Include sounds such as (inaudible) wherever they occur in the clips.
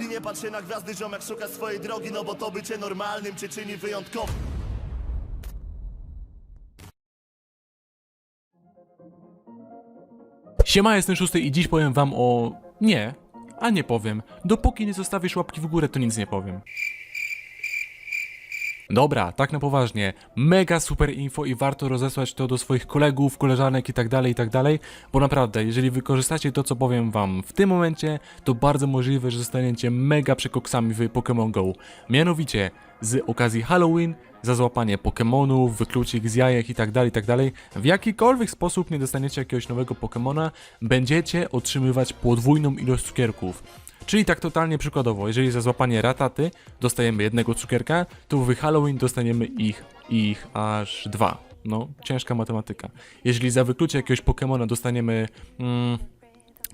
I nie patrz się na gwiazdy, ziomek szuka swojej drogi No bo to bycie normalnym cię czyni wyjątkowym Siema, jestem szósty i dziś powiem wam o... Nie, a nie powiem. Dopóki nie zostawisz łapki w górę, to nic nie powiem. Dobra, tak na poważnie. Mega super info i warto rozesłać to do swoich kolegów, koleżanek i tak dalej, i tak dalej, bo naprawdę, jeżeli wykorzystacie to, co powiem wam w tym momencie, to bardzo możliwe, że zostaniecie mega przekoksami w Pokémon GO. Mianowicie, z okazji Halloween, za złapanie Pokémonów, wyklucik z jajek i tak dalej, i tak dalej, w jakikolwiek sposób nie dostaniecie jakiegoś nowego Pokémona, będziecie otrzymywać podwójną ilość cukierków. Czyli tak totalnie przykładowo, jeżeli za złapanie rataty dostajemy jednego cukierka, to w Halloween dostaniemy ich, ich aż dwa. No, ciężka matematyka. Jeżeli za wyklucie jakiegoś Pokemona dostaniemy, mm,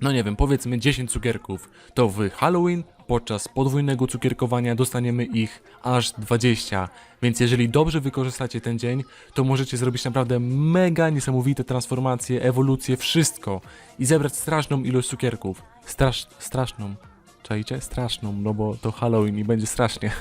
no nie wiem, powiedzmy 10 cukierków, to w Halloween podczas podwójnego cukierkowania dostaniemy ich aż 20. Więc jeżeli dobrze wykorzystacie ten dzień, to możecie zrobić naprawdę mega niesamowite transformacje, ewolucje, wszystko i zebrać straszną ilość cukierków. Strasz, straszną. Czajcie? Straszną, no bo to Halloween i będzie strasznie. (laughs)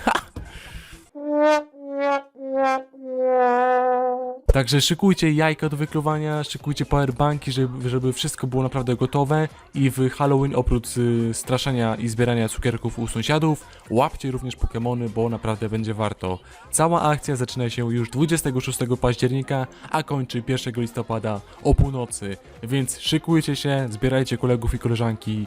Także szykujcie jajka do wykluwania, szykujcie powerbanki, żeby, żeby wszystko było naprawdę gotowe i w Halloween oprócz y, straszenia i zbierania cukierków u sąsiadów, łapcie również Pokémony, bo naprawdę będzie warto. Cała akcja zaczyna się już 26 października, a kończy 1 listopada o północy, więc szykujcie się, zbierajcie kolegów i koleżanki